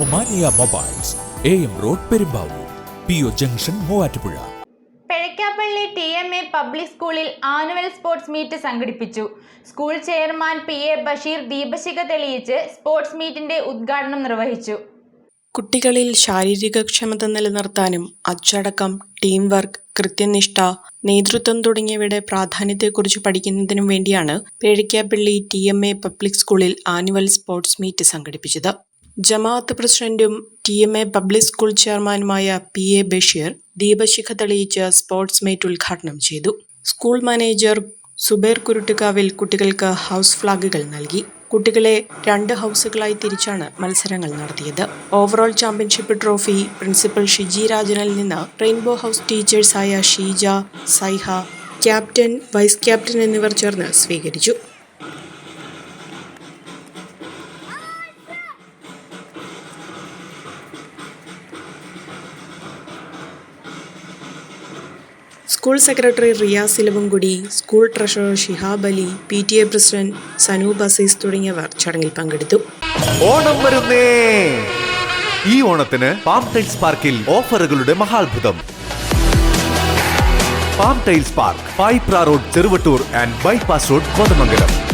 Omania mobiles A M road Perumbavoor P O junction Muvattupuzha. Pezhakkappally T M A public സ്കൂളിൽ annual sports meet സംഘടിപ്പിച്ചു. School chairman P A Basheer ദീപശിഖ തെളിയിച്ച് sports മീറ്റിന്റെ ഉദ്ഘാടനം നിർവഹിച്ചു. കുട്ടികളിൽ ശാരീരിക ക്ഷമത നിലനിർത്താനും അച്ചടക്കം ടീം വർക്ക് കൃത്യനിഷ്ഠ നേതൃത്വം തുടങ്ങിയവയുടെ പ്രാധാന്യത്തെക്കുറിച്ച് പഠിക്കുന്നതിനും വേണ്ടിയാണ് Pezhakkappally T M A public സ്കൂളിൽ ആനുവൽ സ്പോർട്സ് മീറ്റ് സംഘടിപ്പിച്ചത്. ജമാഅത്ത് പ്രസിഡന്റും T M A public school ചെയർമാനുമായ പി എ ബഷീർ ദീപശിഖ തെളിയിച്ച് സ്പോർട്സ് മീറ്റ് ഉദ്ഘാടനം ചെയ്തു. സ്കൂൾ മാനേജർ സുബേർ കുരുട്ടുകാവിൽ കുട്ടികൾക്ക് ഹൗസ് ഫ്ലാഗുകൾ നൽകി. കുട്ടികളെ രണ്ട് ഹൗസുകളായി തിരിച്ചാണ് മത്സരങ്ങൾ നടത്തിയത്. Overall championship trophy principal Shiji രാജനിൽ നിന്ന് rainbow house ടീച്ചേഴ്സായ Sheeja Saiha captain vice captain എന്നിവർ ചേർന്ന് സ്വീകരിച്ചു. School secretary Riyas Elavumkudy school treasurer Shihab Ali P T A president Sanoob Azeez തുടങ്ങിയവർ ചടങ്ങിൽ പങ്കെടുത്തു. ഓണം വരുന്നേ. ഈ ഓണത്തിന് പാം ടൈൽസ് പാർക്കിൽ ഓഫറുകളുടെ മഹാത്ഭുതം. Palm tiles park Paipra road Cheruvattoor and bypass road Kothamangalam.